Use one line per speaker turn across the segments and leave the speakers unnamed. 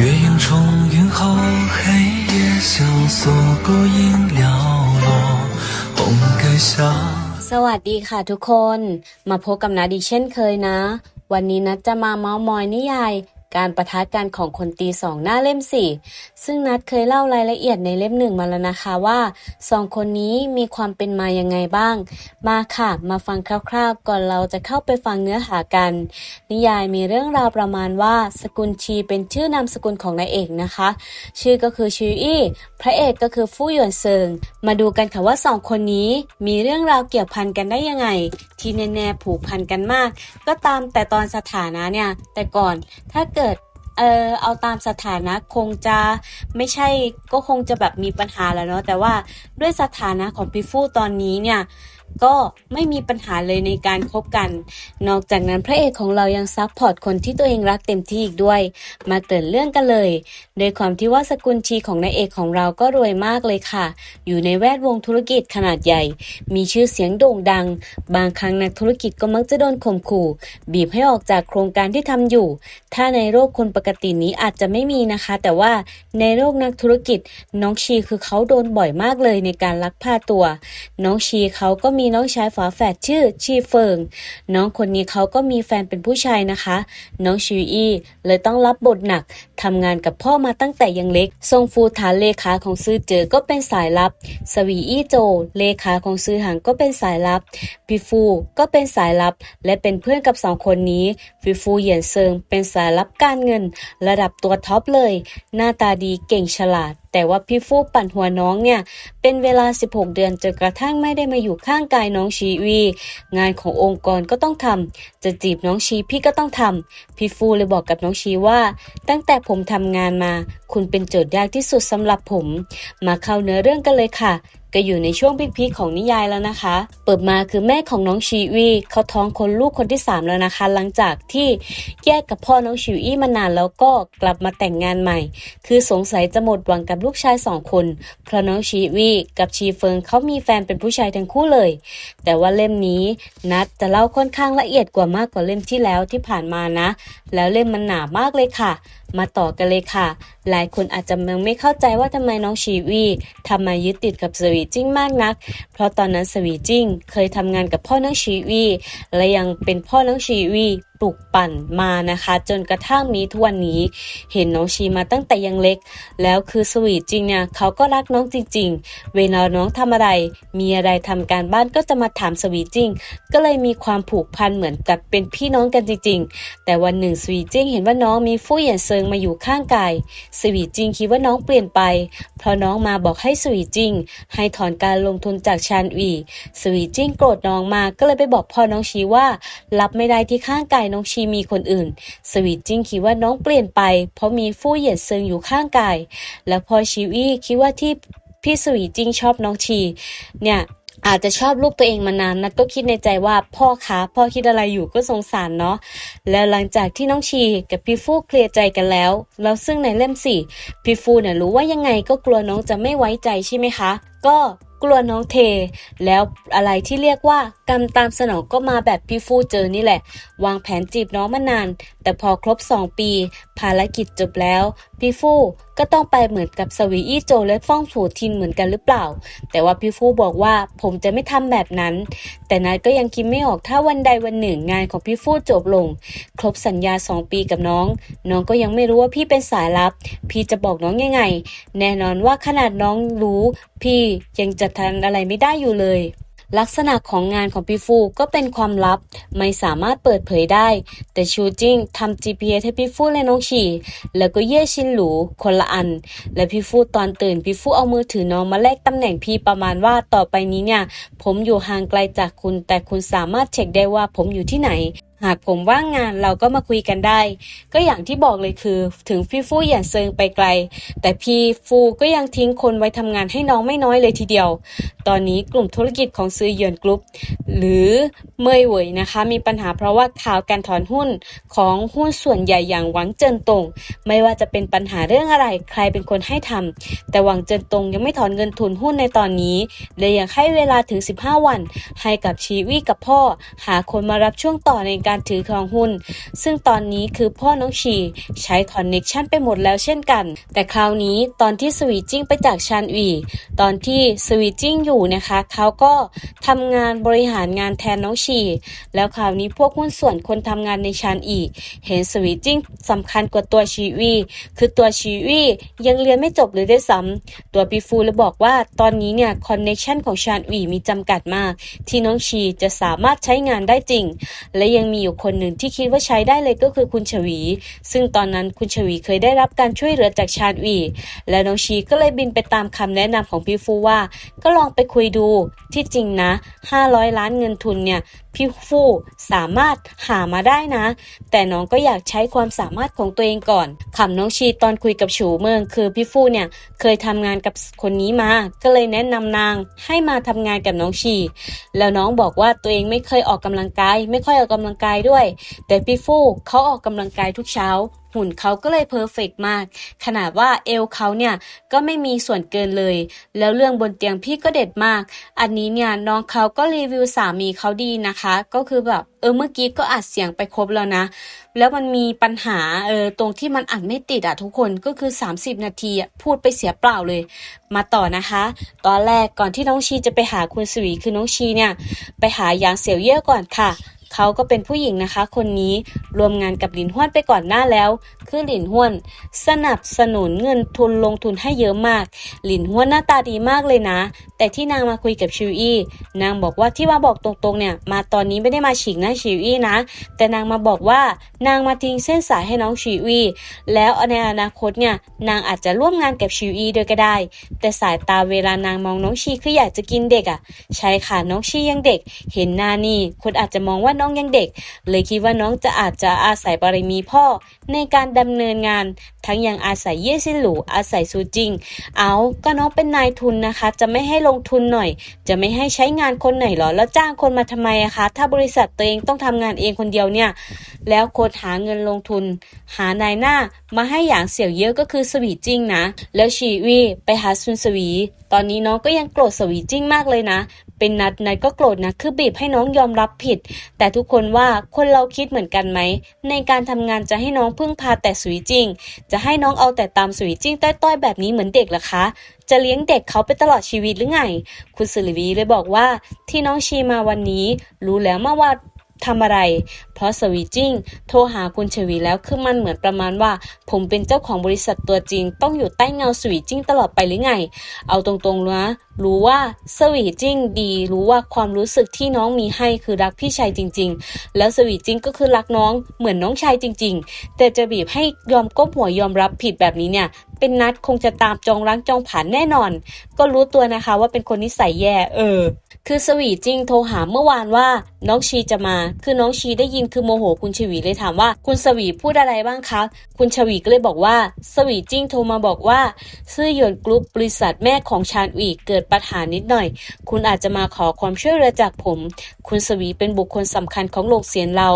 月影重云后，黑夜萧索，孤影寥落，红盖下。
สวัสดีค่ะทุกคน มาพบกับนัดอีกเช่นเคยนะ วันนี้นัดจะมาเมาส์มอยนิยาย การประทะกันของคนตีสองหน้าเล่มสี่ซึ่งนัดเคยเล่ารายละเอียดในเล่มหนึ่งมาแล้วนะคะว่าสองคนนี้มีความเป็นมายังไงบ้าง มาค่ะ มาฟังคร่าวๆ ก่อนเราจะเข้าไปฟังเนื้อหากัน นิยายมีเรื่องราวประมาณว่าสกุลชีเป็นชื่อนามสกุลของนายเอกนะคะ ชื่อก็คือชิวอี้พระเอกก็คือฟู่หยวนเซิง มาดูกันค่ะว่าสองคนนี้มีเรื่องราวเกี่ยวพันกันได้ยังไง ที่แน่ๆผูกพันกันมาก ก็ตามแต่ตอนสถานะเนี่ย แต่ก่อนถ้าเกิด เออเอาตามสถานะคงจะไม่ใช่ก็คงจะแบบมีปัญหาแล้วเนาะแต่ว่าด้วยสถานะของพี่ฟู่ตอนนี้เนี่ย ก็ไม่มีปัญหาเลยในการคบกัน นอกจากนั้นพระเอกของเรายังซัพพอร์ตคนที่ตัวเองรักเต็มที่อีกด้วย มาเตินเรื่องกันเลย โดยความที่ว่าสกุลชีของนายเอกของเราก็รวยมากเลยค่ะ อยู่ในแวดวงธุรกิจขนาดใหญ่ มีชื่อเสียงโด่งดัง บางครั้งนักธุรกิจก็มักจะโดนข่มขู่ บีบให้ออกจากโครงการที่ทำอยู่ ถ้าในโลกคนปกตินี้อาจจะไม่มีนะคะ แต่ว่าในโลกนักธุรกิจน้องชีคือเขาโดนบ่อยมากเลยในการลักพาตัว น้องชีเขาก็มีน้องชายฝาแฝดชื่อชีเฟิง น้องคนนี้เขาก็มีแฟนเป็นผู้ชายนะคะ น้องชิวอี้เลยต้องรับบทหนักทำงานกับพ่อมาตั้งแต่ยังเล็กซงฟูฐานเลขาของซื่อเจอก็เป็นสายลับ สวีอี้โจ เลขาของซื่อหางก็เป็นสายลับพีฟูก็เป็นสายลับ และเป็นเพื่อนกับสองคนนี้พีฟูเหยียนเซิงเป็นสายลับการเงิน ระดับตัวท็อปเลย หน้าตาดีเก่งฉลาด แต่ว่าพี่ฟูปั่นหัวน้องเนี่ย เป็นเวลา 16 เดือนจนกระทั่งไม่ได้มาอยู่ข้างกายน้องชีวี งานขององค์กรก็ต้องทำจะจีบน้องชีพี่ก็ต้องทำพี่ฟูเลยบอกกับน้องชีว่า ตั้งแต่ผมทำงานมา คุณเป็นโจทย์ยากที่สุดสำหรับผม มาเข้าเนื้อเรื่องกันเลยค่ะ ก็อยู่ในช่วงพีคๆของนิยายแล้วนะคะ เปิดมาคือแม่ของน้องชีวีเขาท้องคนลูกคนที่ 3 แล้วนะคะ หลังจากที่แยกกับพ่อน้องชิวอี้มานานแล้วก็กลับมาแต่งงานใหม่ คือสงสัยจะหมดหวังกับลูกชายสองคน เพราะน้องชีวีกับชีเฟิงเขามีแฟนเป็นผู้ชายทั้งคู่เลย แต่ว่าเล่มนี้นัดจะเล่าค่อนข้างละเอียดกว่ามากกว่าเล่มที่แล้วที่ผ่านมานะ แล้วเล่มมันหนามากเลยค่ะ มาต่อกันเลยค่ะ หลายคนอาจจะยังไม่เข้าใจว่าทำไมน้องชีวีทำไมยึดติดกับสวีจิ้งมากนัก เพราะตอนนั้นสวีจิ้งเคยทำงานกับพ่อน้องชีวีและยังเป็นพ่อน้องชีวีปลูกปั่นมานะคะ จนกระทั่งมีทุกวันนี้ เห็นน้องชีมาตั้งแต่ยังเล็ก แล้วคือสวีจริงเนี่ยเขาก็รักน้องจริง ๆ เวลาน้องทำอะไร มีอะไรทำการบ้านก็จะมาถามสวีจริง ก็เลยมีความผูกพันเหมือนกับเป็นพี่น้องกันจริง ๆ แต่วันหนึ่งสวีจิงเห็นว่าน้องมีฟู่เหยียนเซิงมาอยู่ข้างกายสวีจิงคิดว่าน้องเปลี่ยนไป เพราะน้องมาบอกให้สวีจิง ให้ถอนการลงทุนจากชานวีสวีจิงโกรธน้องมาก็เลยไปบอกพ่อน้องชีว่า รับไม่ได้ที่ข้างกายน้องชีมีคนอื่น สวีจิงคิดว่าน้องเปลี่ยนไป เพราะมีฟู่เหยียนเซิงอยู่ข้างกาย แล้วพอชีวีคิดว่าที่พี่สวีจิงชอบน้องชี เนี่ยอาจจะชอบลูกตัวเองมานานนัดก็คิดในใจว่าพ่อคะพ่อคิดอะไรอยู่ก็สงสารเนาะแล้วหลังจากที่น้องชีกับพี่ฟูเคลียร์ใจกันแล้ว แล้วซึ่งในเล่มสี่พี่ฟูเนี่ยรู้ว่ายังไงก็กลัวน้องจะไม่ไว้ใจใช่ไหมคะ ก็กลัวน้องเท แล้วอะไรที่เรียกว่ากรรมตามสนองก็มาแบบพี่ฟูเจอนี่แหละ วางแผนจีบน้องมานาน แต่พอครบ 2 ปี ภารกิจจบแล้ว พี่ฟูก็ต้องไปเหมือนกับสวีอี้โจและฟ่องฝูทินเหมือนกันหรือเปล่า แต่ว่าพี่ฟูบอกว่าผมจะไม่ทำแบบนั้น แต่นัดก็ยังคิดไม่ออกถ้าวันใดวันหนึ่งงานของพี่ฟูจบลง ครบสัญญา 2 ปีกับน้อง น้องก็ยังไม่รู้ว่าพี่เป็นสายลับ พี่จะบอกน้องยังไง แน่นอนว่าขนาดน้องรู้ พี่ยังจะทันอะไรไม่ได้อยู่เลย ลักษณะของงานของพี่ฟูก็เป็นความลับ ไม่สามารถเปิดเผยได้ แต่ชูจิ้งทำ GPS ให้พี่ฟูและน้องฉี่ แล้วก็เย่ชินหลูคนละอัน และพี่ฟูตอนตื่นพี่ฟูเอามือถือน้องมาแลกตำแหน่งพี่ประมาณว่าต่อไปนี้เนี่ย ผมอยู่ห่างไกลจากคุณ แต่คุณสามารถเช็คได้ว่าผมอยู่ที่ไหน หากผมว่างงานเราก็มาคุยกันได้ ก็อย่างที่บอกเลยคือ ถึงพี่ฟูเหยียนเซิงไปไกล แต่พี่ฟูก็ยังทิ้งคนไว้ทำงานให้น้องไม่น้อยเลยทีเดียว ตอนนี้กลุ่มธุรกิจของซื้อเหยือนกรุ๊ปหรือเมยเหวยนะคะ มีปัญหาเพราะว่าข่าวการถอนหุ้นของหุ้นส่วนใหญ่อย่างหวังเจินตง ไม่ว่าจะเป็นปัญหาเรื่องอะไร ใครเป็นคนให้ทำแต่หวังเจินตงยังไม่ถอนเงินทุนหุ้นในตอนนี้เลยยังให้เวลาถึง 15 วัน ให้กับชีวีกับพ่อ หาคนมารับช่วงต่อในการการถือครองหุ้น ซึ่งตอนนี้คือพ่อน้องชีใช้คอนเน็กชันไปหมดแล้วเช่นกัน แต่คราวนี้ตอนที่สวีจิ้งไปจากชานอีตอนที่สวีจิ้งอยู่นะคะเขาก็ทำงานบริหารงานแทนน้องชี แล้วคราวนี้พวกหุ้นส่วนคนทำงานในชานอีเห็นสวีจิ้งสำคัญกว่าตัวชีวีคือตัวชีวียังเรียนไม่จบเลยด้ซ้ำตัวปีฟูเลยบอกว่าตอนนี้เนี่ยคอนเน็ชันของชานอีมีจำกัดมาก ที่น้องชีจะสามารถใช้งานได้จริง และยังมีอยู่คนหนึ่งที่คิดว่าใช้ได้เลยก็คือคุณชวี ซึ่งตอนนั้นคุณชวีเคยได้รับการช่วยเหลือจากชาญวี และน้องชีก็เลยบินไปตามคำแนะนำของพี่ฟูว่า ก็ลองไปคุยดู ที่จริงนะ 500 ล้านเงินทุนเนี่ยพี่ฟูสามารถหามาได้นะ แต่น้องก็อยากใช้ความสามารถของตัวเองก่อนคำน้องชีตอนคุยกับฉูเมือง คือพี่ฟูเนี่ยเคยทำงานกับคนนี้มา ก็เลยแนะนำนางให้มาทำงานกับน้องชี แล้วน้องบอกว่าตัวเองไม่เคยออกกำลังกาย ไม่ค่อยออกกำลังกายด้วย แต่พี่ฟูเขาออกกำลังกายทุกเช้า หุ่นเขาก็เลยเพอร์เฟกต์มาก ขนาดว่าเอวเขาเนี่ยก็ไม่มีส่วนเกินเลย แล้วเรื่องบนเตียงพี่ก็เด็ดมาก อันนี้เนี่ยน้องเขาก็รีวิวสามีเขาดีนะคะ ก็คือแบบเออเมื่อกี้ก็อัดเสียงไปครบแล้วนะ แล้วมันมีปัญหาเออตรงที่มันอัดไม่ติดอะทุกคนก็คือ 30 นาทีพูดไปเสียเปล่าเลย มาต่อนะคะ ตอนแรกก่อนที่น้องชีจะไปหาคุณสวีคือน้องชีเนี่ยไปหายางเสี่ยวเย่อก่อนค่ะ เขาก็เป็นผู้หญิงนะคะ คนนี้รวมงานกับหลินห้วนไปก่อนหน้าแล้ว คือหลินห้วน สนับสนุนเงินทุนลงทุนให้เยอะมาก หลินห้วนหน้าตาดีมากเลยนะ แต่ที่นางมาคุยกับชิวอี้นางบอกว่าที่มาบอกตรงๆเนี่ย มาตอนนี้ไม่ได้มาฉีกหน้าชิวอี้นะ แต่นางมาบอกว่านางมาทิ้งเส้นสายให้น้องชิวอี้แล้วในอนาคตเนี่ยนางอาจจะร่วมงานกับชิวอี้ด้วยก็ได้ แต่สายตาเวลานางมองน้องชีคืออยากจะกินเด็กอะใช่ค่ะน้องชียังเด็ก เห็นหน้านี่คนอาจจะมองว่าน้องยังเด็ก เลยคิดว่าน้องจะอาจจะอาศัยบารมีพ่อในการดำเนินงาน ทั้งยังอาศัยเย่ซินหลูอาศัยซูจิง เอาก็น้องเป็นนายทุนนะคะ จะไม่ให้ลงทุนหน่อย จะไม่ให้ใช้งานคนไหนหรอแล้วจ้างคนมาทำไมอะคะ ถ้าบริษัทตัวเองต้องทำงานเองคนเดียวเนี่ย แล้วคนหาเงินลงทุน หานายหน้ามาให้อย่างเสี่ยวเยอะก็คือสวีจิงนะ แล้วชีวีไปหาซุนสวี ตอนนี้น้องก็ยังโกรธสวีจิงมากเลยนะ เป็นนัดนัดก็โกรธนะคือบีบให้น้องยอมรับผิด แต่ทุกคนว่าคนเราคิดเหมือนกันไหมในการทำงานจะให้น้องพึ่งพาแต่สวยจริง จะให้น้องเอาแต่ตามสวยจริงต้อยๆแบบนี้เหมือนเด็กหรอคะจะเลี้ยงเด็กเขาไปตลอดชีวิตหรือไง คุณสิริวีเลยบอกว่า ที่น้องชีมาวันนี้ รู้แล้วมาว่า ทำอะไร เพราะสวีจิ้งโทรหาคุณชวีแล้วคือมันเหมือนประมาณว่า ผมเป็นเจ้าของบริษัทตัวจริง ต้องอยู่ใต้เงาสวีจิ้งตลอดไปหรือไง เอาตรงๆนะรู้ว่าสวีจิ้งดีรู้ว่าความรู้สึกที่น้องมีให้คือรักพี่ชายจริง ๆ แล้วสวีจิ้งก็คือรักน้องเหมือนน้องชายจริง ๆ แต่จะบีบให้ยอมก้มหัวยอมรับผิดแบบนี้เนี่ย เป็นนัดคงจะตามจองรังจองผ่านแน่นอน ก็รู้ตัวนะคะว่าเป็นคนนิสัยแย่ เออ คือสวีจิ้งโทรหาเมื่อวานว่า น้องชีจะมา คือน้องชีได้ยินคือโมโหคุณชวีเลยถามว่า คุณสวีพูดอะไรบ้างคะ คุณชวีก็เลยบอกว่า สวีจิ้งโทรมาบอกว่าซื่อหยวนกรุ๊ปบริษัทแม่ของชานอีเกิดปัญหานิดหน่อย คุณอาจจะมาขอความช่วยเหลือจากผม คุณสวีเป็นบุคคลสำคัญของโลกเสียนเรา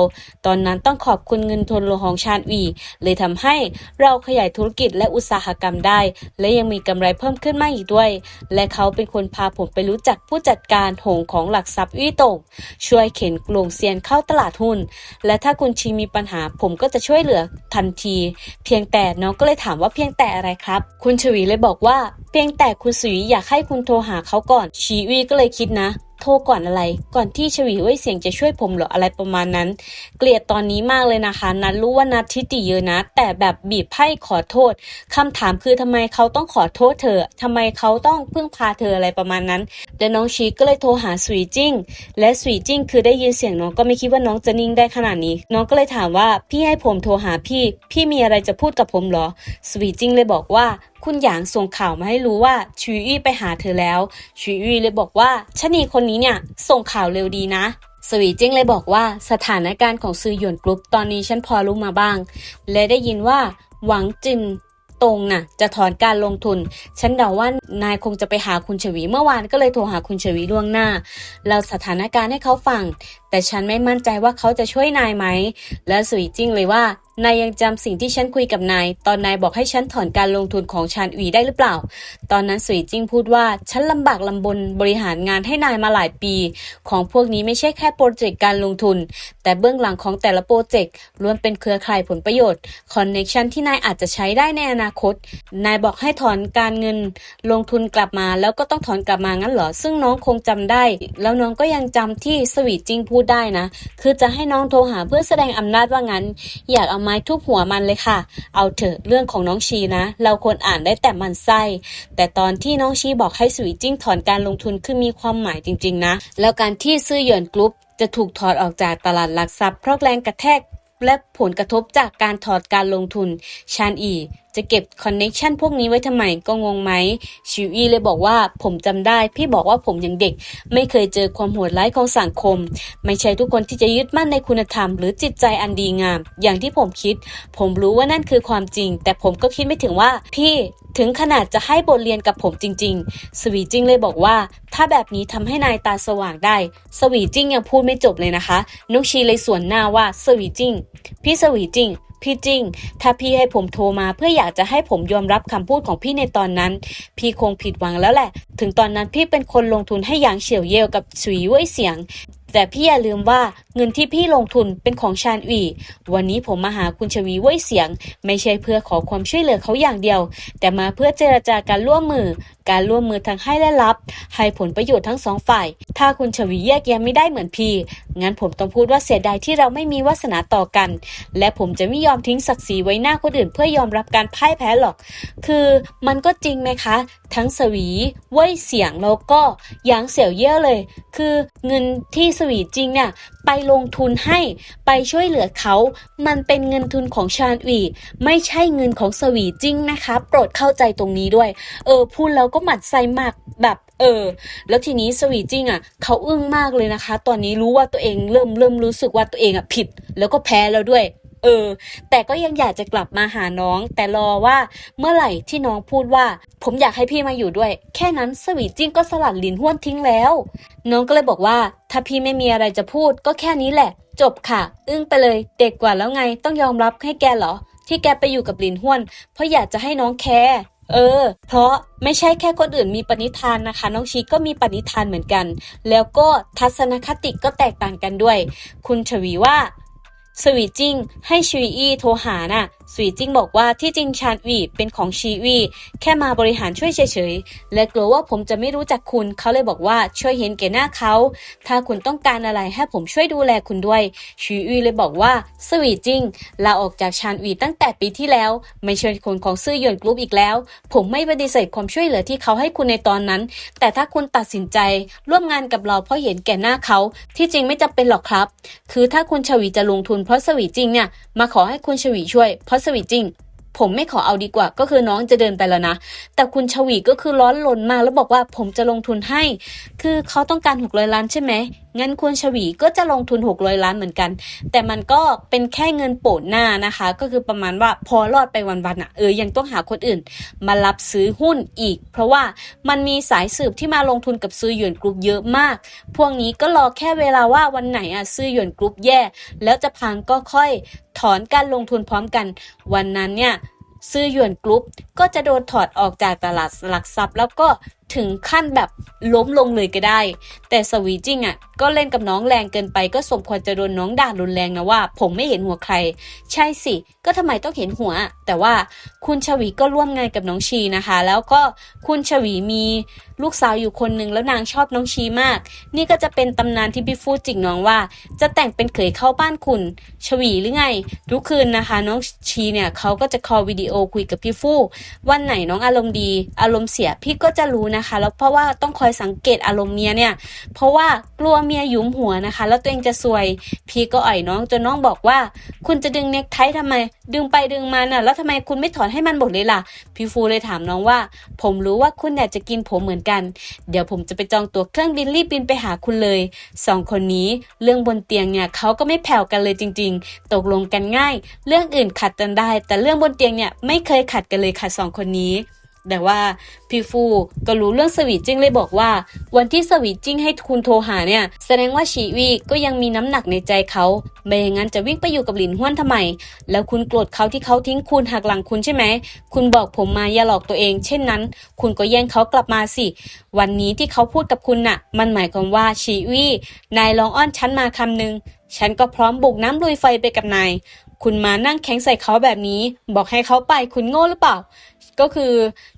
ตอนนั้นต้องขอบคุณเงินทุนของชานอีเลยทำให้เราขยายธุรกิจและอุตสาหกรรมได้ และยังมีกำไรเพิ่มขึ้นมากอีกด้วย และเขาเป็นคนพาผมไปรู้จักผู้จัดการหงของหลักทรัพย์อี้ตงช่วยเข็นกลุ่มเซียนเข้าตลาดหุ้น และถ้าคุณชีมีปัญหาผมก็จะช่วยเหลือทันที เพียงแต่น้องก็เลยถามว่าเพียงแต่อะไรครับ คุณชวีเลยบอกว่า เพียงแต่คุณสวีอยากให้คุณโทรหาเขาก่อนชีวีก็เลยคิดนะ โทรก่อนอะไร ก่อนที่ชวีเว้ยเสียงจะช่วยผมเหรออะไรประมาณนั้น เกลียดตอนนี้มากเลยนะคะ นัดรู้ว่านัดทิติเยอะนะ แต่แบบบีบให้ขอโทษคำถามคือทำไมเขาต้องขอโทษเธอทำไมเขาต้องพึ่งพาเธออะไรประมาณนั้น และน้องชีก็เลยโทรหาสวีจิ้ง และสวีจิ้งคือได้ยินเสียงน้องก็ไม่คิดว่าน้องจะนิ่งได้ขนาดนี้ น้องก็เลยถามว่าพี่ให้ผมโทรหาพี่ พี่มีอะไรจะพูดกับผมเหรอสวีจิ้งเลยบอกว่า คุณหยางส่งข่าวมาให้รู้ว่าชุยอี้ไปหาเธอแล้วชุยอี้เลยบอกว่าชะนีคนนี้เนี่ยส่งข่าวเร็วดีนะสวีจิ้งเลยบอกว่าสถานการณ์ของซือหยวนกรุ๊ปตอนนี้ฉันพอรู้มาบ้าง และได้ยินว่าหวังจินตรงน่ะ จะถอนการลงทุน ฉันเดาว่านายคงจะไปหาคุณชวี เมื่อวานก็เลยโทรหาคุณชวีล่วงหน้า เราสถานการณ์ให้เขาฟังแต่ฉันไม่มั่นใจว่าเขาจะช่วยนายไหม และสวีจริงเลยว่านายยังจำสิ่งที่ฉันคุยกับนาย ตอนนายบอกให้ฉันถอนการลงทุนของชานอีได้หรือเปล่า ตอนนั้นสวีจิ้งพูดว่าฉันลำบากลำบนบริหารงานให้นายมาหลายปี ของพวกนี้ไม่ใช่แค่โปรเจกต์การลงทุน แต่เบื้องหลังของแต่ละโปรเจกต์ล้วนเป็นเครือข่ายผลประโยชน์คอนเน็ชันที่นายอาจจะใช้ได้ในอนาคต นายบอกให้ถอนการเงิน ลงทุนกลับมาแล้วก็ต้องถอนกลับมางั้นเหรอซึ่งน้องคงจำได้ แล้วน้องก็ยังจำที่สวีจริงพูดได้นะ คือจะให้น้องโทรหาเพื่อแสดงอำนาจว่างั้น อยากเอาไม้ทุบหัวมันเลยค่ะ เอาเถอะเรื่องของน้องชีนะ เราควรอ่านได้แต่มันไส้ แต่ตอนที่น้องชีบอกให้สวีจิ้งถอนการลงทุนคือมีความหมายจริง ๆ นะ แล้วการที่ซื้อหยวนกรุ๊ปจะถูกถอดออกจากตลาดหลักทรัพย์เพราะแรงกระแทกและผลกระทบจากการถอดการลงทุน ชานอี จะเก็บคอนเน็ชันพวกนี้ไว้ทำไมก็งงไหมชิวอีเลยบอกว่าผมจำได้ พี่บอกว่าผมยังเด็ก ไม่เคยเจอความโหดร้ายของสังคม ไม่ใช่ทุกคนที่จะยึดมั่นในคุณธรรม หรือจิตใจอันดีงาม อย่างที่ผมคิด ผมรู้ว่านั่นคือความจริง แต่ผมก็คิดไม่ถึงว่า พี่ถึงขนาดจะให้บทเรียนกับผมจริง ๆ สวีจิ้งเลยบอกว่า ถ้าแบบนี้ทำให้นายตาสว่างได้ สวีจิ้งยังพูดไม่จบเลยนะคะ นุกชีเลยสวนหน้าว่าสวีจิ้งพี่สวีจิ้ง พี่จริง ถ้าพี่ให้ผมโทรมาเพื่ออยากจะให้ผมยอมรับคำพูดของพี่ในตอนนั้น พี่คงผิดหวังแล้วแหละ ถึงตอนนั้นพี่เป็นคนลงทุนให้อย่างเฉียวเยี่ยวกับสวีเว่ยเสียง แต่พี่อย่าลืมว่าเงินที่พี่ลงทุนเป็นของชานอีวันนี้ผมมาหาคุณชวีเว่ยเสียง ไม่ใช่เพื่อขอความช่วยเหลือเขาอย่างเดียว แต่มาเพื่อเจรจาการร่วมมือ การร่วมมือทั้งให้และรับ ให้ผลประโยชน์ทั้งสองฝ่าย ถ้าคุณชวีแยกแยะไม่ได้เหมือนพี่ งั้นผมต้องพูดว่าเสียดายที่เราไม่มีวาสนาต่อกัน และผมจะไม่ยอมทิ้งศักดิ์ศรีไว้หน้าคนอื่น เพื่อยอมรับการพ่ายแพ้หรอก คือมันก็จริงไหมคะ ทั้งสวีเว่ยเสียงแล้วก็ยางเสี่ยวเย่เลย คือเงินที่สวีจริงเนี่ยไปลงทุนให้ไปช่วยเหลือเขา มันเป็นเงินทุนของชาญอีไม่ใช่เงินของสวีจริงนะคะ โปรดเข้าใจตรงนี้ด้วย เออพูดแล้วก็็หมั่นไส้มากแบบเออ แล้วทีนี้สวีจริงอะเขาอึ้งมากเลยนะคะ ตอนนี้รู้ว่าตัวเองเริ่มเริ่มรู้สึกว่าตัวเองอะผิด แล้วก็แพ้แล้วด้วย เออ แต่ก็ยังอยากจะกลับมาหาน้อง แต่รอว่าเมื่อไหร่ที่น้องพูดว่า ผมอยากให้พี่มาอยู่ด้วย แค่นั้นสวีจิ้งก็สลัดลินห้วนทิ้งแล้ว น้องก็เลยบอกว่า ถ้าพี่ไม่มีอะไรจะพูด ก็แค่นี้แหละ จบค่ะ อึ้งไปเลยเด็กกว่าแล้วไงต้องยอมรับให้แกเหรอที่แกไปอยู่กับลินห้วน เพราะอยากจะให้น้องแคร์ เออ เพราะไม่ใช่แค่คนอื่นมีปณิธานนะคะ น้องชีก็มีปณิธานเหมือนกัน แล้วก็ทัศนคติก็แตกต่างกันด้วย คุณชวีว่าสวีจิ้งให้ชวีอีโทรหาน่ะ สวีจิ้งบอกว่าที่จริงชานวีเป็นของชีวีแค่มาบริหารช่วยเฉยๆ และกลัวว่าผมจะไม่รู้จักคุณเขาเลยบอกว่าช่วยเห็นแก่หน้าเขา ถ้าคุณต้องการอะไรให้ผมช่วยดูแลคุณด้วย ชีวีเลยบอกว่าสวีจิ้งลาออกจากชานวีตั้งแต่ปีที่แล้ว ไม่ใช่คนของซื่อหยวนกรุ๊ปอีกแล้ว ผมไม่ปฏิเสธความช่วยเหลือที่เขาให้คุณในตอนนั้น แต่ถ้าคุณตัดสินใจร่วมงานกับเราเพราะเห็นแก่หน้าเขา ที่จริงไม่จำเป็นหรอกครับ คือถ้าคุณชวีจะลงทุนเพราะสวีจิงเนี่ยมาขอให้คุณชวีช่วยเพราะสวีจริง ผมไม่ขอเอาดีกว่า ก็คือน้องจะเดินไปแล้วนะ แต่คุณชวีก็คือร้อนลนมากแล้วบอกว่าผมจะลงทุนให้ คือเขาต้องการ600ล้านใช่ไหม งั้นคุณชวีก็จะลงทุน 600 ล้านเหมือนกัน แต่มันก็เป็นแค่เงินโปะหน้านะคะ ก็คือประมาณว่าพอรอดไปวันๆอะเออยังต้องหาคนอื่น มารับซื้อหุ้นอีก เพราะว่ามันมีสายสืบที่มาลงทุนกับซื้อหยวนกรุ๊ปเยอะมาก พวกนี้ก็รอแค่เวลาว่าวันไหนอะซื้อหยวนกรุ๊ปแย่ แล้วจะพังก็ค่อยถอนการลงทุนพร้อมกัน วันนั้นเนี่ยซื้อหยวนกรุ๊ปก็จะโดนถอดออกจากตลาดหลักทรัพย์ แล้วก็ ถึงขั้นแบบล้มลงเลยก็ได้ แต่สวีจิ้งอะก็เล่นกับน้องแรงเกินไปก็สมควรจะโดนน้องด่ารุนแรงนะว่า ผมไม่เห็นหัวใคร ใช่สิ ก็ทำไมต้องเห็นหัว แต่ว่าคุณชวีก็ร่วมงานกับน้องชีนะคะ แล้วก็คุณชวีมีลูกสาวอยู่คนหนึ่งแล้วนางชอบน้องชีมาก นี่ก็จะเป็นตำนานที่พี่ฟูจิกน้องว่า จะแต่งเป็นเขยเข้าบ้านคุณ ชวีหรือไง ทุกคืนนะคะ น้องชีเนี่ยเขาก็จะคอลวิดีโอคุยกับพี่ฟูวันไหนน้องอารมณ์ดี อารมณ์เสียพี่ก็จะรู้นะคะ แล้วเพราะว่าต้องคอยสังเกตอารมณ์เมียเนี่ย เพราะว่ากลัวเมียหยุมหัวนะคะ แล้วตัวเองจะซวย พี่ก็อ่อยน้องจนน้องบอกว่า คุณจะดึงเน็กไททำไม ดึงไปดึงมาน่ะ แล้วทำไมคุณไม่ถอนให้มันหมดเลยล่ะ พี่ฟูเลยถามน้องว่า ผมรู้ว่าคุณอยากจะกินผมเหมือนกัน เดี๋ยวผมจะไปจองตั๋วเครื่องบินรีบบินไปหาคุณเลยสองคนนี้เรื่องบนเตียงเนี่ยเขาก็ไม่แผ่วกันเลยจริง ๆ ตกลงกันง่าย เรื่องอื่นขัดกันได้ แต่เรื่องบนเตียงเนี่ยไม่เคยขัดกันเลยค่ะสองคนนี้ แต่ว่าพี่ฟูก็รู้เรื่องสวีจิ้งเลยบอกว่า วันที่สวีจิ้งให้คุณโทรหาเนี่ย แสดงว่าชีวีก็ยังมีน้ำหนักในใจเขาไม่อย่างนั้นจะวิ่งไปอยู่กับหลินห้วนทำไม แล้วคุณโกรธเขาที่เขาทิ้งคุณหักหลังคุณใช่ไหม คุณบอกผมมาอย่าหลอกตัวเอง เช่นนั้น คุณก็แย่งเขากลับมาสิ วันนี้ที่เขาพูดกับคุณน่ะ มันหมายความว่าชีวีนายลองอ้อนฉันมาคำหนึ่งฉันก็พร้อมบุกน้ำลุยไฟไปกับนาย คุณมานั่งแข็งใส่เขาแบบนี้ บอกให้เขาไปคุณโง่หรือเปล่า ก็คือ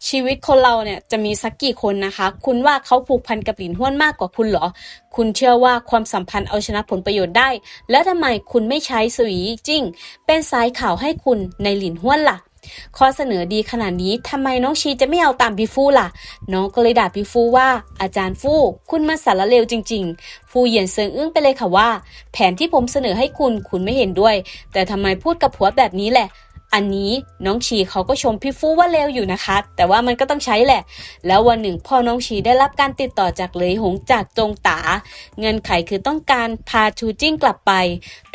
ชีวิตคนเราเนี่ยจะมีสักกี่คนนะคะ คุณว่าเขาผูกพันกับหลินห้วนมากกว่าคุณเหรอ คุณเชื่อว่าความสัมพันธ์เอาชนะผลประโยชน์ได้ แล้วทำไมคุณไม่ใช้สวีจิ้งเป็นสายข่าวให้คุณในหลินห้วนล่ะ ข้อเสนอดีขนาดนี้ทำไมน้องชีจะไม่เอาตามพี่ฟูล่ะ น้องก็เลยด่าพี่ฟูว่า อาจารย์ฟู่คุณมาสารเลวจริง ๆ ฟูเหยียนเซิงอึ้งไปเลยค่ะว่า แผนที่ผมเสนอให้คุณคุณไม่เห็นด้วย แต่ทำไมพูดกับผัวแบบนี้แหละ อันนี้น้องชีเขาก็ชมพี่ฟูว่าเลวอยู่นะคะ แต่ว่ามันก็ต้องใช้แหละ แล้ววันหนึ่งพอน้องชีได้รับการติดต่อจากเลยหงจากจงตา เงินไขคือต้องการพาชูจิ้งกลับไป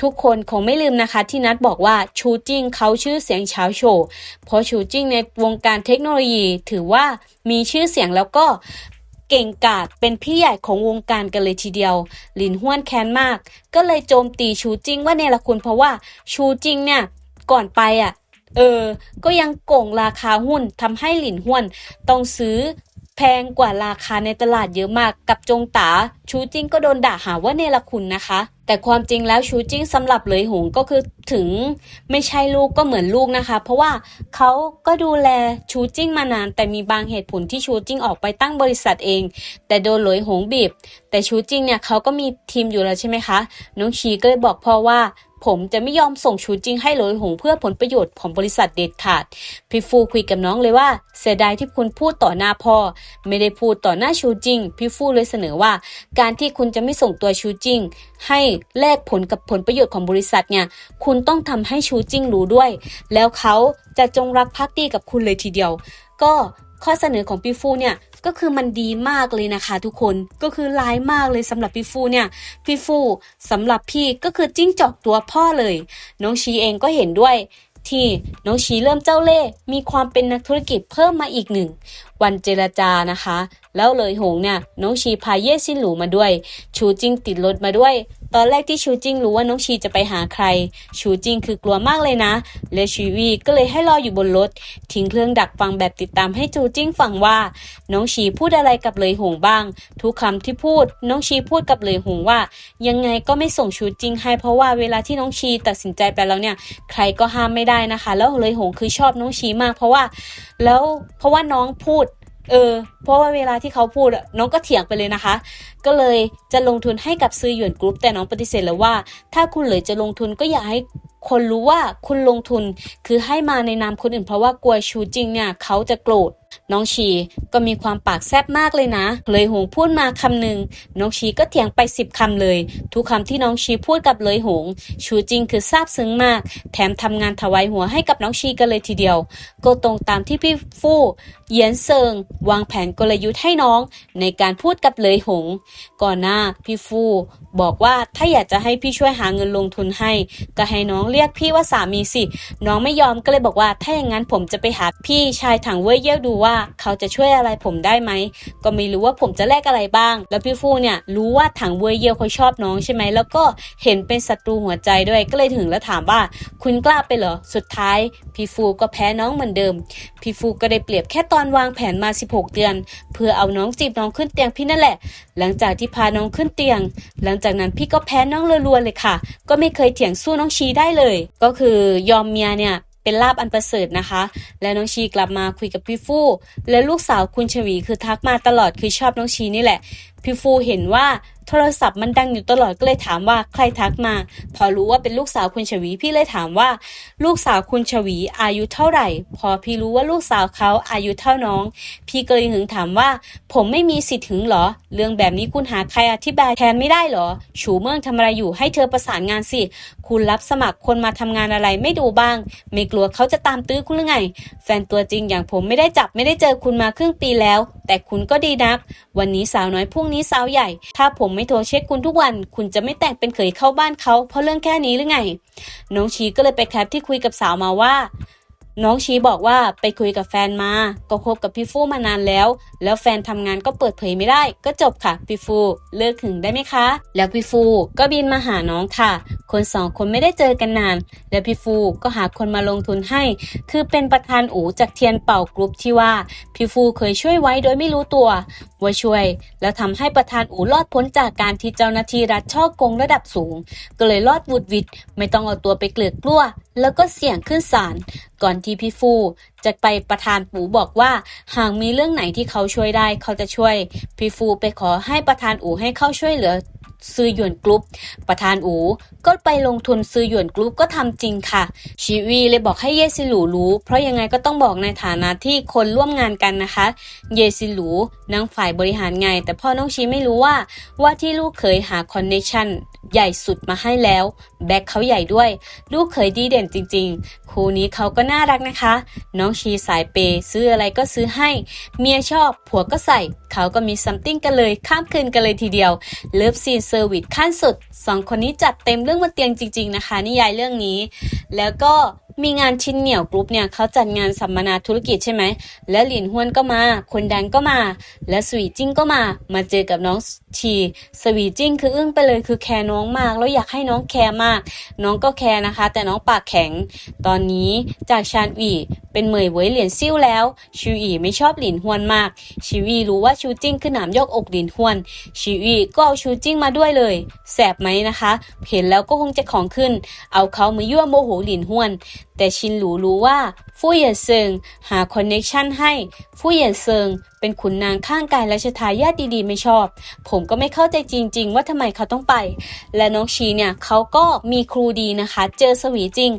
ทุกคนคงไม่ลืมนะคะ ที่นัดบอกว่าชูจิ้งเขาชื่อเสียงเช้าโชว์เพราะชูจิ้งในวงการเทคโนโลยีถือว่ามีชื่อเสียงแล้วก็เก่งกาจเป็นพี่ใหญ่ของวงการกันเลยทีเดียวหลินห้วนแค้นมาก ก็เลยโจมตีชูจิ้งว่าเนรคุณเพราะว่าชูจิ้งเนี่ยก่อนไปอะ เออ ก็ยังโกงราคาหุ้นทำให้หลินห้วนต้องซื้อแพงกว่าราคาในตลาดเยอะมากกับจงตาชูจิ้งก็โดนด่าหาว่าเนรคุณนะคะ แต่ความจริงแล้วชูจิ้งสำหรับเลยหงก็คือถึงไม่ใช่ลูกก็เหมือนลูกนะคะ เพราะว่าเขาก็ดูแลชูจิ้งมานาน แต่มีบางเหตุผลที่ชูจิ้งออกไปตั้งบริษัทเอง แต่โดนเลยหงบีบ แต่ชูจิ้งเนี่ยเขาก็มีทีมอยู่แล้วใช่ไหมคะ น้องชีก็เลยบอกพ่อว่า ผมจะไม่ยอมส่งชูจิงให้เหลยหงเพื่อผลประโยชน์ของบริษัทเด็ดขาด พี่ฟูคุยกับน้องเลยว่า เสียดายที่คุณพูดต่อหน้าพ่อ ไม่ได้พูดต่อหน้าชูจิง พี่ฟูเลยเสนอว่า การที่คุณจะไม่ส่งตัวชูจิง ให้แลกผลกับผลประโยชน์ของบริษัทเนี่ย คุณต้องทำให้ชูจิ้งรู้ด้วย แล้วเขาจะจงรักภักดีกับคุณเลยทีเดียว ก็ข้อเสนอของพี่ฟูเนี่ย ก็คือมันดีมากเลยนะคะทุกคนก็คือร้ายมากเลยสำหรับพี่ฟูเนี่ยพี่ฟูสำหรับพี่ก็คือจิ้งจอกตัวพ่อเลย น้องชีเองก็เห็นด้วยที่น้องชีเริ่มเจ้าเล่ห์มีความเป็นนักธุรกิจเพิ่มมาอีกหนึ่ง วันเจรจานะคะ แล้วเลยหงเนี่ยน้องชีพาเย่ซินหลูมาด้วย ชูจิงติดรถมาด้วย ตอนแรกที่ชูจิงรู้ว่าน้องชีจะไปหาใคร ชูจิงคือกลัวมากเลยนะ และชีวีก็เลยให้รออยู่บนรถ ทิ้งเครื่องดักฟังแบบติดตามให้จูจิ้งฟังว่า น้องชีพูดอะไรกับเลยหงบ้าง ทุกคำที่พูด น้องชีพูดกับเลยหงว่า ยังไงก็ไม่ส่งชูจิงให้เพราะว่าเวลาที่น้องชีตัดสินใจไปแล้วเนี่ย ใครก็ห้ามไม่ได้นะคะ แล้วเลยหงคือชอบน้องชีมาก เพราะว่า แล้วเพราะว่าน้องพูด เออ เพราะว่าเวลาที่เขาพูดน้องก็เถียงไปเลยนะคะ ก็เลยจะลงทุนให้กับซื้อหยวนกรุ๊ปแต่น้องปฏิเสธแล้วว่า ถ้าคุณเหลยจะลงทุนก็อยากให้คนรู้ว่าคุณลงทุน คือให้มาในนามคนอื่นเพราะว่ากลัวชูจริงเนี่ยเขาจะโกรธ น้องชีก็มีความปากแซบมากเลยนะ เลยหงพูดมาคำหนึ่งน้องชีก็เถียงไปสิบคำเลย ทุกคำที่น้องชีพูดกับเลยหง ชูจริงคือซาบซึ้งมาก แถมทำงานถวายหัวให้กับน้องชีกันเลยทีเดียว ก็ตรงตามที่พี่ฟู่เยียนเซิง วางแผนกลยุทธ์ให้น้อง ในการพูดกับเลยหง ก่อนหน้าพี่ฟู่บอกว่าถ้าอยากจะให้พี่ช่วยหาเงินลงทุนให้ ก็ให้น้องเรียกพี่ว่าสามีสิ น้องไม่ยอมก็เลยบอกว่าถ้าอย่างนั้นผมจะไปหาพี่ชายถังเว่ยเย่ยดูว่าว่าเขาจะช่วยอะไรผมได้ไหมก็ไม่รู้ว่าผมจะแลกอะไรบ้าง แล้วพี่ฟูเนี่ยรู้ว่าถังเว่ยเย่ยเขาชอบน้องใช่ไหมแล้วก็เห็นเป็นศัตรูหัวใจด้วยก็เลยถึงแล้วถามว่า คุณกล้าไปเหรอสุดท้ายพี่ฟูก็แพ้น้องเหมือนเดิมพี่ฟูก็ได้เปรียบแค่ตอนวางแผนมา 16 เดือน เพื่อเอาน้องจีบน้องขึ้นเตียงพี่นั่นแหละ หลังจากที่พาน้องขึ้นเตียง หลังจากนั้นพี่ก็แพ้น้องรัวๆเลยค่ะ ก็ไม่เคยเถียงสู้น้องชีได้เลย ก็คือยอมเมียเนี่ย เป็นลาบอันประเสริฐนะคะ และน้องชีกลับมาคุยกับพี่ฟู่และลูกสาวคุณชวีคือทักมาตลอดคือชอบน้องชีนี่แหละ พี่ฟูเห็นว่าโทรศัพท์มันดังอยู่ตลอดก็เลยถามว่าใครทักมา พอรู้ว่าเป็นลูกสาวคุณชวี พี่เลยถามว่า ลูกสาวคุณชวีอายุเท่าไหร่ พอพี่รู้ว่าลูกสาวเขาอายุเท่าน้อง พี่ก็เลยหึงถามว่า ผมไม่มีสิทธิ์หึงเหรอ เรื่องแบบนี้คุณหาใครอธิบายแทนไม่ได้เหรอฉูเมืองทำอะไรอยู่ให้เธอประสานงานสิ คุณรับสมัครคนมาทำงานอะไรไม่ดูบ้าง ไม่กลัวเขาจะตามตื้อคุณหรือไง แฟนตัวจริงอย่างผมไม่ได้จับไม่ได้เจอคุณมาครึ่งปีแล้ว แต่คุณก็ดีนัก วันนี้สาวน้อยพรุ่งนี้สาวใหญ่ ถ้าผมไม่โทรเช็คคุณทุกวัน คุณจะไม่แต่งเป็นเขยเข้าบ้านเขาเพราะเรื่องแค่นี้หรือไง น้องชีก็เลยไปแคปที่คุยกับสาวมาว่า น้องชีบอกว่าไปคุยกับแฟนมา ก็คบกับพี่ฟูมานานแล้ว แล้วแฟนทำงานก็เปิดเผยไม่ได้ ก็จบค่ะพี่ฟูเลิกถึงได้ไหมคะ แล้วพี่ฟูก็บินมาหาน้องค่ะ คนสองคนไม่ได้เจอกันนาน แล้วพี่ฟูก็หาคนมาลงทุนให้ คือเป็นประธานอูจากเทียนเป่ากรุ๊ปที่ว่าพี่ฟูเคยช่วยไว้โดยไม่รู้ตัวว่าช่วย แล้วทำให้ประธานอูรอดพ้นจากการที่เจ้าหน้าที่รัฐช่อโกงระดับสูง ก็เลยรอดวุดวิดไม่ต้องเอาตัวไปเกลือกกลัว แล้วก็เสี่ยงขึ้นศาลก่อนที่พี่ฟูจะไปประธานปูบอกว่า หากมีเรื่องไหนที่เขาช่วยได้เขาจะช่วย พี่ฟูไปขอให้ประธานอูให้เข้าช่วยเหลือซื้อหยวนกรุ๊ป ประธานอูก็ไปลงทุนซื้อหยวนกรุ๊ปก็ทำจริงค่ะ ชีวีเลยบอกให้เยซิหลูรู้ เพราะยังไงก็ต้องบอกในฐานะที่คนร่วมงานกันนะคะ เยซิหลูนางฝ่ายบริหารไง แต่พ่อน้องชีไม่รู้ว่าว่าที่ลูกเคยหาคอนเนคชั่นใหญ่สุดมาให้แล้ว แบ็คเขาใหญ่ด้วย ลูกเคยดีเด่นจริง ๆ คู่นี้เขาก็น่ารักนะคะ น้องชีสายเปยซื้ออะไรก็ซื้อให้ เมียชอบผัวก็ใส่ เขาก็มีซัมติ้งกันเลย ข้ามคืนกันเลยทีเดียว เลิฟซีนเซอร์วิสขั้นสุดสองคนนี้จัดเต็มเรื่องบนเตียงจริง ๆ นะคะ นิยายเรื่องนี้ แล้วก็มีงานชิ้นเหนียวกรุ๊ปเนี่ยเขาจัดงานสัมมนาธุรกิจใช่ไหม แล้วหลินฮวนก็มา คนดังก็มา และสวีจิ้งก็มา มาเจอกับน้อง ชีสวีจิ้งคืออึ้งไปเลยคือแคร์น้องมาก แล้วอยากให้น้องแคร์มาก น้องก็แคร์นะคะ แต่น้องปากแข็ง ตอนนี้จากชานอีเป็นเหมยเหวยเหรียญซิ่วแล้ว ชิวอีไม่ชอบหลินฮวนมาก ชิวอีรู้ว่าชูจิ้งคือหนามยอกอกหลินฮวน ชิวอีก็เอาชูจิ้งมาด้วยเลย แสบไหมนะคะ เห็นแล้วก็คงจะของขึ้น เอาเขามายั่วโมโหหลินฮวนแต่ชินหลูรู้ว่าฟู่เหยียนเซิงหาคอนเน็ชันให้ฟู่เหยียนเซิงเป็นขุนนางข้างกายและชทายาทดีๆ ไม่ชอบ ผมก็ไม่เข้าใจจริง ๆ ว่าทำไมเขาต้องไป และน้องชีเนี่ยเขาก็มีครูดีนะคะ เจอสวีจริง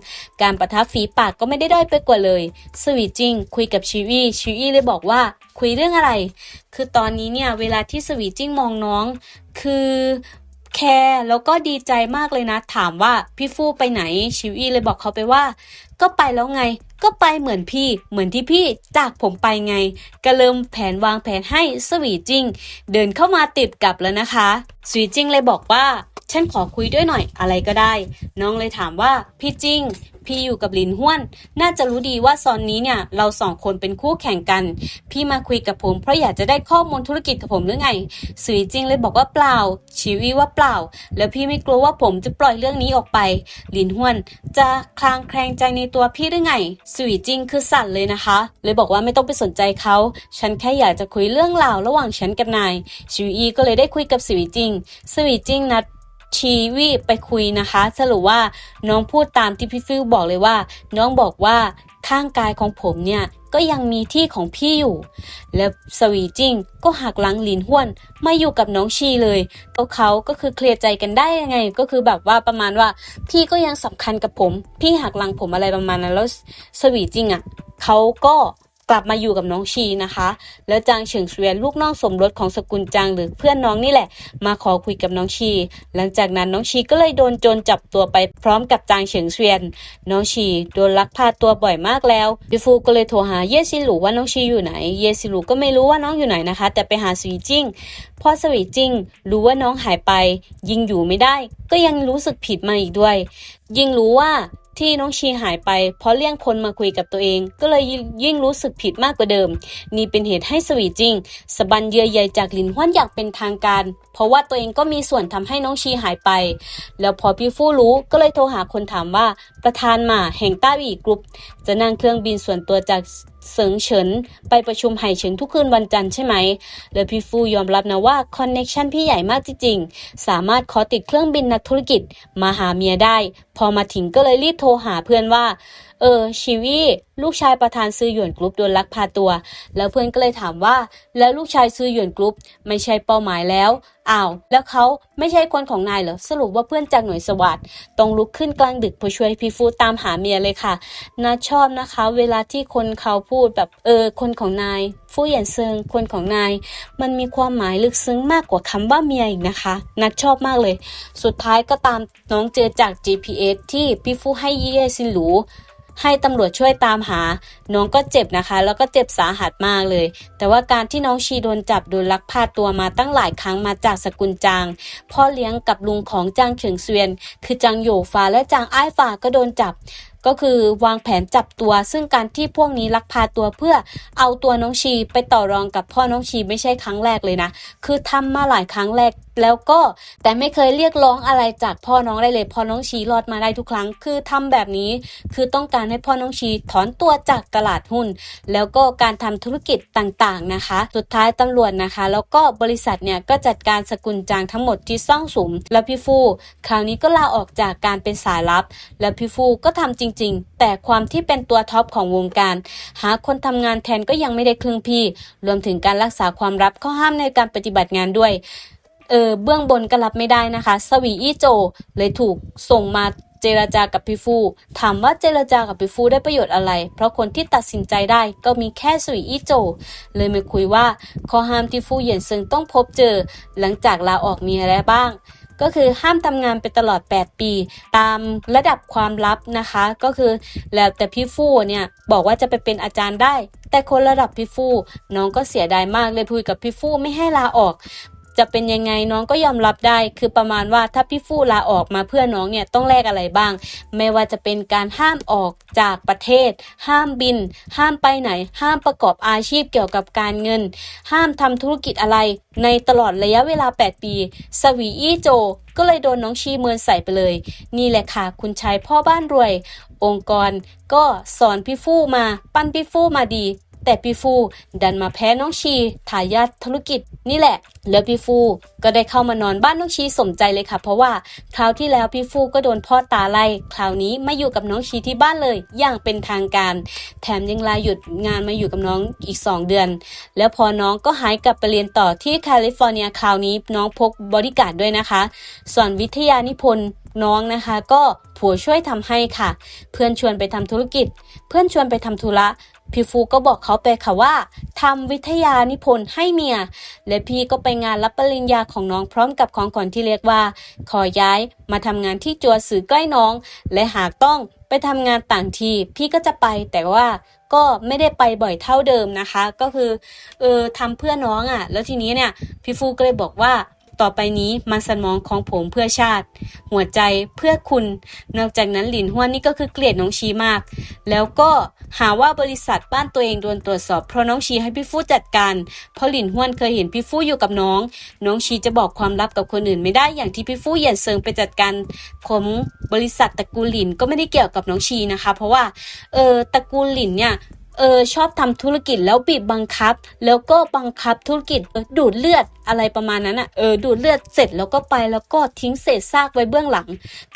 การประทับฝีปากก็ไม่ได้ด้อยไปกว่าเลย สวีจริง คุยกับชิวีชิวีเลยบอกว่าคุยเรื่องอะไร คือตอนนี้เนี่ยเวลาที่สวีจิ้งมองน้อง คือ แคร์แล้วก็ดีใจมากเลยนะ ถามว่าพี่ฟู่ไปไหน ชิวอี้เลยบอกเขาไปว่า ก็ไปแล้วไง ก็ไปเหมือนพี่ เหมือนที่พี่จากผมไปไง ก็เริ่มแผนวางแผนให้สวีจิง เดินเข้ามาติดกับแล้วนะคะ สวีจิงเลยบอกว่าฉันขอคุยด้วยหน่อยอะไรก็ได้ น้องเลยถามว่าพี่จิง พี่อยู่กับหลินห้วน น่าจะรู้ดีว่าซอนนี้เนี่ย เราสองคนเป็นคู่แข่งกัน พี่มาคุยกับผม เพราะอยากจะได้ข้อมูลธุรกิจกับผมหรือไงสวีจิงเลยบอกว่าเปล่าชีวีว่าเปล่า แล้วพี่ไม่กลัวว่าผมจะปล่อยเรื่องนี้ออกไป หลินห้วน จะคลางแคลงใจในตัวพี่หรือไงสวีจิงคือสั่นเลยนะคะ เลยบอกว่าไม่ต้องไปสนใจเขา ฉันแค่อยากจะคุยเรื่องราวระหว่างฉันกับนายชีวีก็เลยได้คุยกับสวีจิงสวีจิงนัด ชีวีไปคุยนะคะ สรุปว่าน้องพูดตามที่พี่ฟิวบอกเลยว่า น้องบอกว่าข้างกายของผมเนี่ยก็ยังมีที่ของพี่อยู่ แล้วสวีจิ้งก็หักหลังหลินห้วนมาอยู่กับน้องชีเลยก็เขาก็คือเคลียร์ใจกันได้ยังไง ก็คือแบบว่าประมาณว่า พี่ก็ยังสำคัญกับผม พี่หักหลังผมอะไรประมาณนั้นแล้วสวีจิ้งอะเขาก็ กลับมาอยู่กับน้องชีนะคะ แล้วจางเฉิงเสวียนลูกน้องสมรสของสกุลจางหรือเพื่อนน้องนี่แหละ มาขอคุยกับน้องชี หลังจากนั้นน้องชีก็เลยโดนโจรจับตัวไปพร้อมกับจางเฉิงเสวียน น้องชีโดนลักพาตัวบ่อยมากแล้วพี่ฟูก็เลยโทรหาเยซิหลูว่าน้องชีอยู่ไหน เยซิหลูก็ไม่รู้ว่าน้องอยู่ไหนนะคะ แต่ไปหาสวีจิ้งพอสวีจิ้งรู้ว่าน้องหายไป ยิงอยู่ไม่ได้ ก็ยังรู้สึกผิดมาอีกด้วย ยิ่งรู้ว่า ที่น้องชีหายไป เพราะเลี่ยงคนมาคุยกับตัวเอง ก็เลยยิ่งรู้สึกผิดมากกว่าเดิม นี่เป็นเหตุให้สวีจิง สบันเยื่อใยจากลินหวนอยากเป็นทางการ เพราะว่าตัวเองก็มีส่วนทำให้น้องชีหายไป แล้วพอพี่ฟู่รู้ก็เลยโทรหาคนถามว่าประธานหมาแห่งต้าอีกรุ๊ปจะนั่งเครื่องบินส่วนตัวจากเสิงเฉินไปประชุมไห่เฉินทุกคืนวันจันทร์ใช่ไหมแล้วพี่ฟูยอมรับนะว่าคอนเน็ชันพี่ใหญ่มากจริงๆ สามารถขอติดเครื่องบินนักธุรกิจ มาหาเมียได้ พอมาถึงก็เลยรีบโทรหาเพื่อนว่า ออชีวีลูกชายประธานซื้อหยวนกรุ๊ปโดนลักพาตัว แล้วเพื่อนก็เลยถามว่า แล้วลูกชายซื้อหยวนกรุ๊ปไม่ใช่เป้าหมายแล้วอ้าวแล้วเขาไม่ใช่คนของนายเหรอสรุปว่าเพื่อนจากหน่วยสวัสด์ต้องลุกขึ้นกลางดึกเพื่อช่วยพี่ฟูตามหาเมียเลยค่ะน่าชอบนะคะ เวลาที่คนเขาพูดแบบเออคนของนายฟู่เหยียนเซิงคนของนาย มันมีความหมายลึกซึ้งมากกว่าคำว่าเมียอีกนะคะนัดชอบมากเลย สุดท้ายก็ตามน้องเจอจาก GPS ที่พี่ฟู่ให้เย่ซินหลู ให้ตำรวจช่วยตามหา น้องก็เจ็บนะคะ แล้วก็เจ็บสาหัสมากเลย แต่ว่าการที่น้องชีโดนจับโดนลักพาตัวมาตั้งหลายครั้งมาจากสกุลจาง พ่อเลี้ยงกับลุงของจางเฉิงเซวียน คือจางโยฟ้าและจางอ้ายฟ้าก็โดนจับก็คือวางแผนจับตัว ซึ่งการที่พวกนี้ลักพาตัวเพื่อเอาตัวน้องชีไปต่อรองกับพ่อน้องชีไม่ใช่ครั้งแรกเลยนะ คือทำมาหลายครั้งแรก แล้วก็แต่ไม่เคยเรียกร้องอะไรจากพ่อน้องได้เลยพ่อน้องชีรอดมาได้ทุกครั้ง คือทำแบบนี้ คือต้องการให้พ่อน้องชีถอนตัวจากตลาดหุ้น แล้วก็การทำธุรกิจต่างๆนะคะ สุดท้ายตำรวจนะคะ แล้วก็บริษัทเนี่ยก็จัดการสกุลจางทั้งหมดที่ซ่องสุม แล้วพี่ฟู คราวนี้ก็ลาออกจากการเป็นสายลับ แล้วพี่ฟูก็ทำจริง ๆ แต่ความที่เป็นตัวท็อปของวงการ หาคนทำงานแทนก็ยังไม่ได้ครึ่งพี่ รวมถึงการรักษาความลับข้อห้ามในการปฏิบัติงานด้วย เออเบื้องบนก็รับไม่ได้นะคะ สวีอี้โจเลยถูกส่งมาเจรจากับพี่ฟู ถามว่าเจรจากับพี่ฟูได้ประโยชน์อะไร เพราะคนที่ตัดสินใจได้ก็มีแค่สวีอี้โจ เลยมาคุยว่าข้อห้ามที่ฟูเหยียนซึงต้องพบเจอ หลังจากลาออกมีอะไรบ้าง ก็คือห้ามทำงานไปตลอด 8 ปี ตามระดับความลับนะคะ ก็คือแล้วแต่พี่ฟู่เนี่ยบอกว่าจะไปเป็นอาจารย์ได้ แต่คนระดับพี่ฟู่น้องก็เสียดายมากเลยพูดกับพี่ฟู่ไม่ให้ลาออก จะเป็นยังไงน้องก็ยอมรับได้ คือประมาณว่าถ้าพี่ฟู่ลาออกมาเพื่อน้องเนี่ยต้องแลกอะไรบ้าง ไม่ว่าจะเป็นการห้ามออกจากประเทศ ห้ามบิน ห้ามไปไหน ห้ามประกอบอาชีพเกี่ยวกับการเงิน ห้ามทำธุรกิจอะไร ในตลอดระยะเวลา 8 ปี สวีอี้โจ ก็เลยโดนน้องชีเมินใส่ไปเลย นี่แหละค่ะ คุณชายพ่อบ้านรวย องค์กรก็สอนพี่ฟู่มา ปั้นพี่ฟู่มาดี แต่พี่ฟูดันมาแพ้น้องชีทายาทธุรกิจนี่แหละ แล้วพี่ฟูก็ได้เข้ามานอนบ้านน้องชีสมใจเลยค่ะ เพราะว่าคราวที่แล้วพี่ฟูก็โดนพ่อตาไล่คราวนี้มาอยู่กับน้องชีที่บ้านเลย อย่างเป็นทางการ แถมยังลาหยุดงานมาอยู่กับน้องอีก 2 เดือน แล้วพอน้องก็หายกลับไปเรียนต่อที่แคลิฟอร์เนียคราวนี้น้องพกบอดิการ์ดด้วยนะคะส่วนวิทยานิพนธ์น้องนะคะก็ผัวช่วยทำให้ค่ะ เพื่อนชวนไปทำธุรกิจ เพื่อนชวนไปทำธุระ พี่ฟูก็บอกเขาไปค่ะว่าทำวิทยานิพนธ์ให้เมีย และพี่ก็ไปงานรับปริญญาของน้องพร้อมกับของขวัญที่เรียกว่า ขอย้ายมาทำงานที่จัวสื่อใกล้น้อง และหากต้องไปทำงานต่างที่ พี่ก็จะไปแต่ว่าก็ไม่ได้ไปบ่อยเท่าเดิมนะคะ ก็คือเออทำเพื่อน้องอะ่ะ แล้วทีนี้เนี่ยพี่ฟูก็เลยบอกว่า ต่อไปนี้มันสมองของผมเพื่อชาติ หัวใจเพื่อคุณ นอกจากนั้นหลินห้วนนี่ก็คือเกลียดน้องชีมาก แล้วก็หาว่าบริษัทบ้านตัวเองโดนตรวจสอบเพราะน้องชีให้พี่ฟู่จัดการ เพราะหลินห้วนเคยเห็นพี่ฟู่อยู่กับน้อง น้องชีจะบอกความลับกับคนอื่นไม่ได้อย่างที่พี่ฟู่เหยียนเซิงไปจัดการของบริษัทตระกูลหลินก็ไม่ได้เกี่ยวกับน้องชีนะคะ เพราะว่าเออตระกูลหลินเนี่ย เออชอบทำธุรกิจแล้วบีบบังคับ แล้วก็บังคับธุรกิจดูดเลือดอะไรประมาณนั้นอะเออดูดเลือดเสร็จแล้วก็ไปแล้วก็ทิ้งเศษซากไว้เบื้องหลัง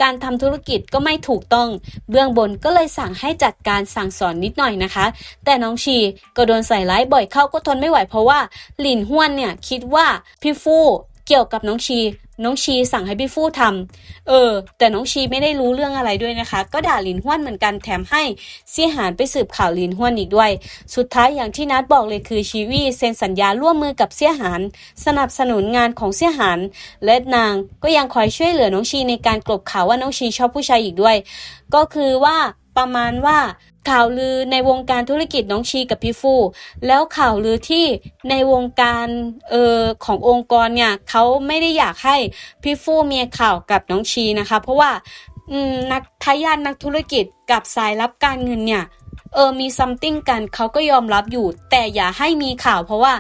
การทำธุรกิจก็ไม่ถูกต้อง เบื้องบนก็เลยสั่งให้จัดการสั่งสอนนิดหน่อยนะคะ แต่น้องชีก็โดนใส่ร้ายบ่อยเข้าก็ทนไม่ไหวเพราะว่าหลินห้วนเนี่ยคิดว่าพี่ฟู่เกี่ยวกับน้องชี น้องชีสั่งให้พี่ฟู่ทำเออ แต่น้องชีไม่ได้รู้เรื่องอะไรด้วยนะคะ ก็ด่าหลินห้วนเหมือนกันแถมให้เสียหานไปสืบข่าวหลินห้วนอีกด้วย สุดท้ายอย่างที่นัดบอกเลยคือชีวีเซ็นสัญญาร่วมมือกับเสียหาน สนับสนุนงานของเสียหานและนางก็ยังคอยช่วยเหลือน้องชีในการกลบข่าวว่าน้องชีชอบผู้ชายอีกด้วย ก็คือว่าประมาณว่า ข่าวลือในวงการธุรกิจน้องชีกับพี่ฟู แล้วข่าวลือที่ในวงการเอ่อขององค์กรเนี่ยเขาไม่ได้อยากให้พี่ฟูมีข่าวกับน้องชีนะคะ เพราะว่านักทายาทนักธุรกิจกับสายรับการเงินเนี่ย เออมีซัมติงกันเขาก็ยอมรับอยู่ แต่อย่าให้มีข่าวเพราะว่า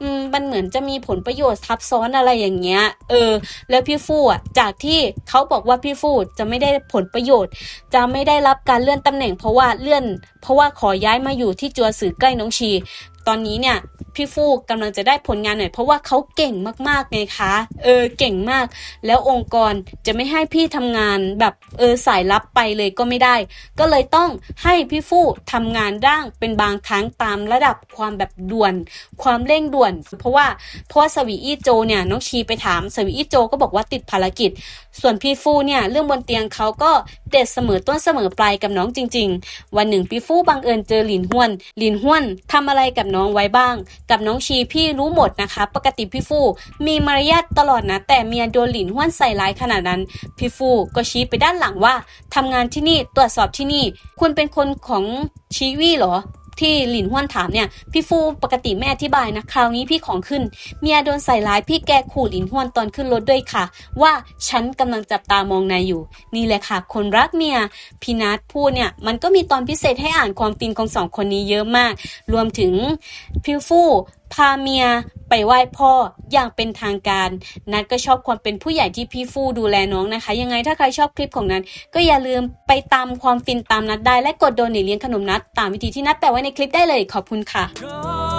อืมมันเหมือนจะมีผลประโยชน์ทับซ้อนอะไรอย่างเงี้ย เออ แล้วพี่ฟู่อะจากที่เขาบอกว่าพี่ฟู่จะไม่ได้ผลประโยชน์ จะไม่ได้รับการเลื่อนตำแหน่งเพราะว่าเลื่อน เพราะว่าขอย้ายมาอยู่ที่จัวสื่อใกล้น้องชี ตอนนี้เนี่ยพี่ฟูกำลังจะได้ผลงานหน่อยเพราะว่าเขาเก่งมากๆไงคะ เออเก่งมาก แล้วองค์กรจะไม่ให้พี่ทำงานแบบเออสายลับไปเลยก็ไม่ได้ ก็เลยต้องให้พี่ฟูทำงานร่างเป็นบางครั้งตามระดับความแบบด่วน ความเร่งด่วน เพราะว่าเพราะว่าสวีอี้โจเนี่ยน้องชีไปถามสวีอี้โจก็บอกว่าติดภารกิจ ส่วนพี่ฟูเนี่ยเรื่องบนเตียงเขาก็เด็ดเสมอต้นเสมอปลายกับน้องจริง ๆ วันหนึ่งพี่ฟูบังเอิญเจอหลินห้วน หลินห้วนทำอะไรกับน้องไว้บ้าง กับน้องชีพี่รู้หมดนะคะ ปกติพี่ฟูมีมารยาทตลอดนะ แต่เมียโดนหลินห้วนใส่ร้ายขนาดนั้น พี่ฟูก็ชี้ไปด้านหลังว่าทำงานที่นี่ตรวจสอบที่นี่ คุณเป็นคนของชีวี่เหรอ ที่หลินห้วนถามเนี่ย พี่ฟูปกติแม่อธิบายนะ คราวนี้พี่ของขึ้น เมียโดนใส่ร้ายพี่แกขู่หลินห้วนตอนขึ้นรถด้วยค่ะ ว่าฉันกำลังจับตามองนายอยู่ นี่แหละค่ะ คนรักเมียพี่นัทพูดเนี่ย มันก็มีตอนพิเศษให้อ่านความฟินของสองคนนี้เยอะมาก รวมถึงพี่ฟูพาเมียไปไหว้พ่ออย่างเป็นทางการ นัดก็ชอบความเป็นผู้ใหญ่ที่พี่ฟูดูแลน้องนะคะ ยังไงถ้าใครชอบคลิปของนัดก็อย่าลืมไปตามความฟินตามนัดได้และกดโดนเนเลี้ยงขนมนัดตามวิธีที่นัดแปะไว้ในคลิปได้เลยขอบคุณค่ะ